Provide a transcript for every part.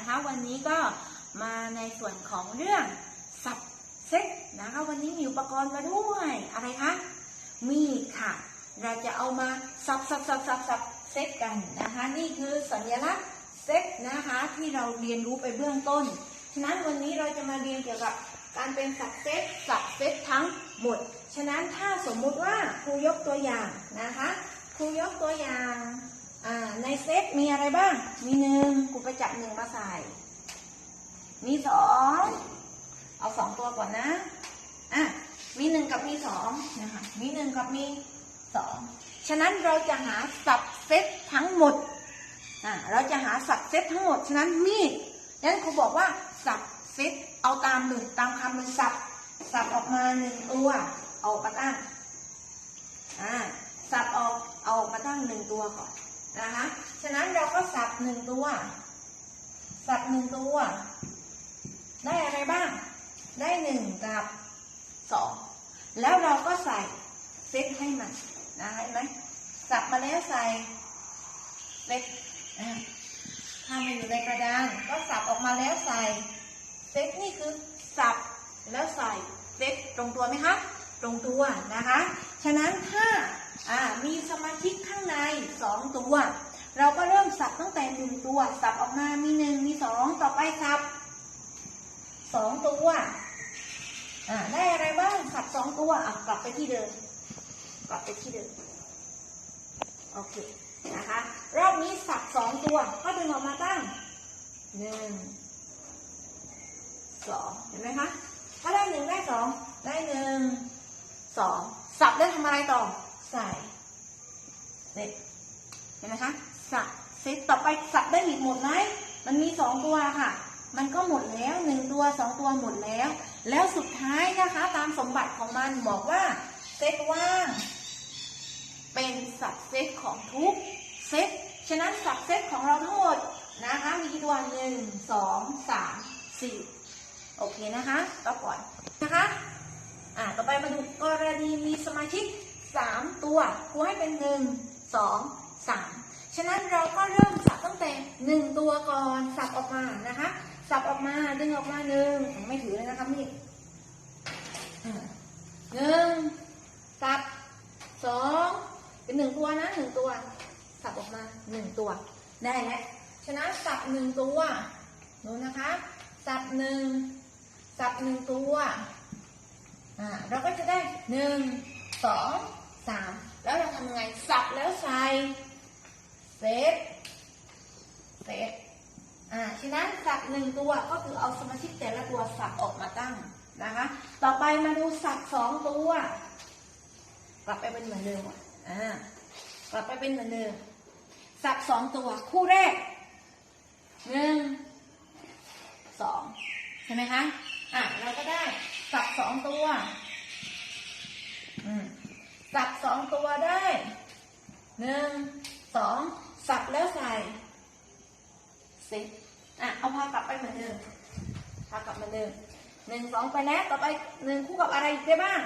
นะคะ วันนี้ก็มาในส่วนของเรื่องสับเซ็ตนะคะ วันนี้มีอุปกรณ์มาด้วยอะไรคะมีดค่ะ เราจะเอามาสับสับสับสับสับเซ็ตกันนะคะ นี่คือสัญลักษณ์เซ็ตนะคะที่เราเรียนรู้ไปเบื้องต้น ฉะนั้นวันนี้เราจะมาเรียนเกี่ยวกับการเป็นสับเซตสับเซตทั้งหมด ฉะนั้นถ้าสมมุติว่าครูยกตัวอย่างนะคะ ครูยกตัวอย่าง อ่าในเซตมีอะไรบ้าง มีหนึ่งครูไปจับหนึ่งมาใส่ มีสองเอาสองตัวก่อนนะ อะ มีหนึ่งกับมีสองนะคะ มีหนึ่งกับมีสองฉะนั้นเราจะหาสับเซตทั้งหมด อ่าเราจะหาสับเซตทั้งหมด ฉะนั้นมีดฉะนั้นครูบอกว่าสับเซตเอาตามหนึ่งตามคำเลยสับ สับออกมาหนึ่งตัวเอาออกมาตั้ง อ่า สับออก เอาออกมาตั้งหนึ่งตัวก่อน นะคะ ฉะนั้นเราก็สับหนึ่งตัว สับหนึ่งตัว ได้อะไรบ้าง ได้หนึ่งกับสอง แล้วเราก็ใส่เซตให้มันนะเห็นไหมสับมาแล้วใส่เซตถ้ามันอยู่ในกระดานก็สับออกมาแล้วใส่เซตนี่คือสับแล้วใส่เซตตรงตัวไหมคะ ตรงตัวนะคะ ฉะนั้นถ้า มีสมาชิกข้างในสองตัว เราก็เริ่มสับตั้งแต่หนึ่งตัว สับออกมามีหนึ่งมีสองต่อไปสับสองตัวได้อะไรบ้างสับสองตัวกลับไปที่เดิม กลับไปที่เดิม โอเค นะคะ รอบนี้สับสองตัว ก็ดึงออกมาตั้งหนึ่งสองเห็นไหมคะ ถ้าได้หนึ่งได้สองได้หนึ่งสองสับแล้ทำอะไรต่อ ใส่เสร็จเห็นไหมคะสับเสร็จต่อไปสับได้อีกหมดไหมมันมีสองตัวค่ะ มันก็หมดแล้วหนึ่งตัวสองตัวหมดแล้ว แล้วสุดท้ายนะคะตามสมบัติของมันบอกว่าเซตว่าง เป็นสับเซตของทุกเซตฉะนั้นสับเซตของเราทั้งหมดนะคะมีกี่ตัวหนึ่งสองสามสี่โอเคนะคะก็ก่อยนะคะ อ่าต่อไปมาดูกรณีมีสมาชิก สามตัวครูให้เป็นหนึ่งสองสามฉะนั้นเราก็เริ่มสับตั้งแต่หนึ่งตัวก่อนสับออกมานะคะ สับออกมาดึงออกมาหนึ่งไม่ถือเลยนะคะมีดอ่หนึ่งสับสองเป็นหนึ่งตัวนะหนึ่งตัว สับออกมาหนึ่งตัว ได้แล้วฉะนั้นสับหนึ่งตัวดูนะคะ สับหนึ่งสับหนึ่งตัว อ่า เราก็จะได้หนึ่งสอง สามแล้วเราทำยังไงสับแล้วใส่เซตเซตอ่าฉะนั้นสับหนึ่งตัวก็คือเอาสมาชิกแต่ละตัวสับออกมาตั้งนะคะ ต่อไปมาดูสับสองตัวกลับไปเป็นเหมือนเดิมอะอ่ากลับไปเป็นเหมือนเดิมสับสองตัวคู่แรกหนึ่งสองใช่ไหมคะอะเราก็ได้สับสองตัว สับสองตัวได้หนึ่งสองสับแล้วใส่เซ็ตอะเอาพากลับไปเหมือนเดิมพากลับเหมือนเดิมหนึ่งสองไปแล้วต่อไปหนึ่งคู่กับอะไรอีกได้บ้าง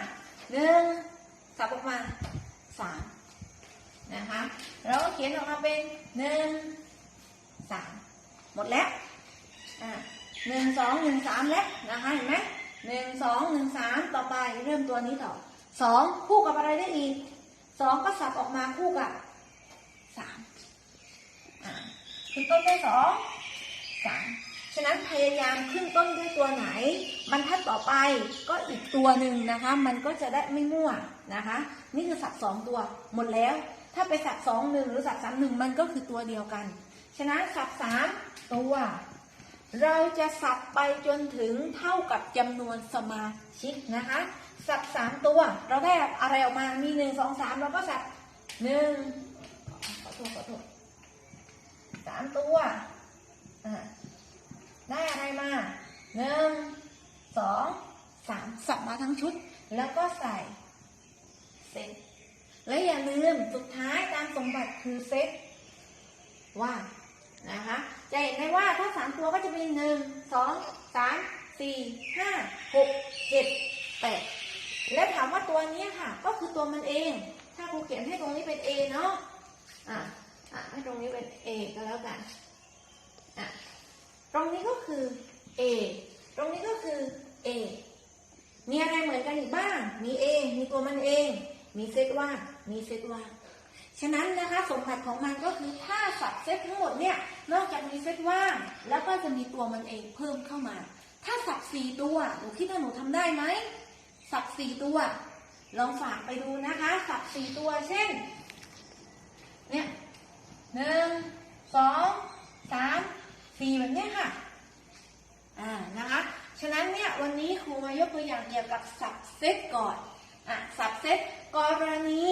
หนึ่งสับออกมาสามนะคะเราก็เขียนออกมาเป็นหนึ่งสามหมดแล้วอะหนึ่งสองหนึ่งสามแล้วนะคะเห็นไหมหนึ่งสองหนึ่งสามต่อไปเริ่มตัวนี้ต่อ สองคู่กับอะไรได้อีกสองก็สับออกมาคู่กับสามขึ้นต้นด้วยสองสามฉะนั้นพยายามขึ้นต้นด้วยตัวไหน บรรทัดต่อไปก็อีกตัวหนึ่งนะคะ มันก็จะได้ไม่มั่วนะคะ นี่คือสับสองตัวหมดแล้ว ถ้าไปสับสองหนึ่งหรือสับสามหนึ่งมันก็คือตัวเดียวกัน ฉะนั้นสับสามตัว เราจะสับไปจนถึงเท่ากับจำนวนสมาชิกนะคะ สับสามตัว เราได้อะไรออกมามีหนึ่งสองสามเราก็สับหนึ่งขอโทษขอโทษสามตัวได้อะไรมาหนึ่งสองสามสับมาทั้งชุด แล้วก็ใส่เซ็ตและอย่าลืมสุดท้ายตามสมบัติคือเซ็ตว่างนะคะจะเห็นได้ว่าถ้าสามตัวก็จะมีหนึ่งสองสามสี่ห้าหกเจ็ดแปด และถามว่าตัวนี้ค่ะ ก็คือตัวมันเอง ถ้าครูเขียนให้ตรงนี้เป็น A เนาะอะอะให้ตรงนี้เป็น A ก็แล้วกันอะตรงนี้ก็คือ A ตรงนี้ก็คือ A มีอะไรเหมือนกันอีกบ้าง มี A มีตัวมันเอง มีเซตว่างมีเซตว่างฉะนั้นนะคะสมบัติของมันก็คือถ้าสับเซตทั้งหมดเนี่ยนอกจากมีเซตว่าง แล้วก็จะมีตัวมันเองเพิ่มเข้ามา ถ้าสับสี่ตัวหนูคิดว่าหนูทำได้ไหม สับสี่ตัว ลองฝากไปดูนะคะ สับสี่ตัว เช่น เนี่ยหนึ่งสองสามสี่แบบเนี้ยค่ะ อ่านะคะ ฉะนั้นเนี่ยวันนี้ครูมายกตัวอย่างเกี่ยวกับสับเซตก่อน อะสับเซตกรณี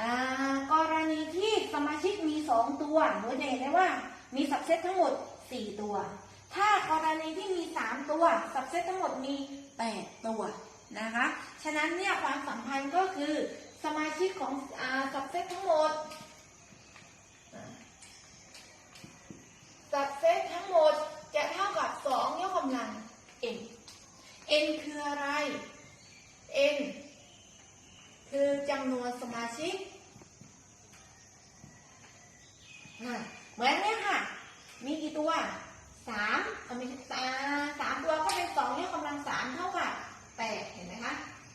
อ่ากรณีที่สมาชิกมีสองตัวหนูจะเห็นได้ว่ามีสับเซตทั้งหมดสี่ตัว ถ้ากรณีที่มีสามตัว สับเซตทั้งหมดมีแปดตัว นะคะ ฉะนั้นเนี่ยความสัมพันธ์ก็คือสมาชิกของอสับเซตทั้งหมดสับเซตทั้งหมดจะเท่ากับสองยกกำลัง n n คืออะไร n คือจำนวนสมาชิก เหมือนเนี้ยค่ะ มีกี่ตัวสามเอามีสามสามตัวก็เป็นสองยกกำลังสามเท่ากับ แปดเห็นไหมคะ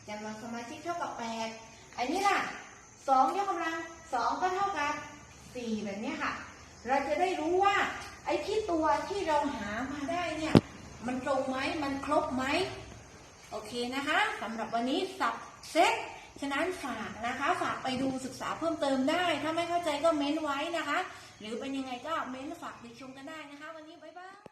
จำนวนสมาชิกเท่ากับแปดอันนี้ล่ะสองยกกำลังสองก็เท่ากับสี่แบบนี้ค่ะ เราจะได้รู้ว่า ไอ้ที่ตัวที่เราหามาได้เนี่ย มันตรงไหมมันครบไหม โอเคนะคะสำหรับวันนี้สับเซ็ตฉะนั้นฝากนะคะ ฝากไปดูศึกษาเพิ่มเติมได้ ถ้าไม่เข้าใจก็เม้นไว้นะคะ หรือเป็นยังไงก็เม้นฝากติชมกันได้นะคะ วันนี้บ๊ายบาย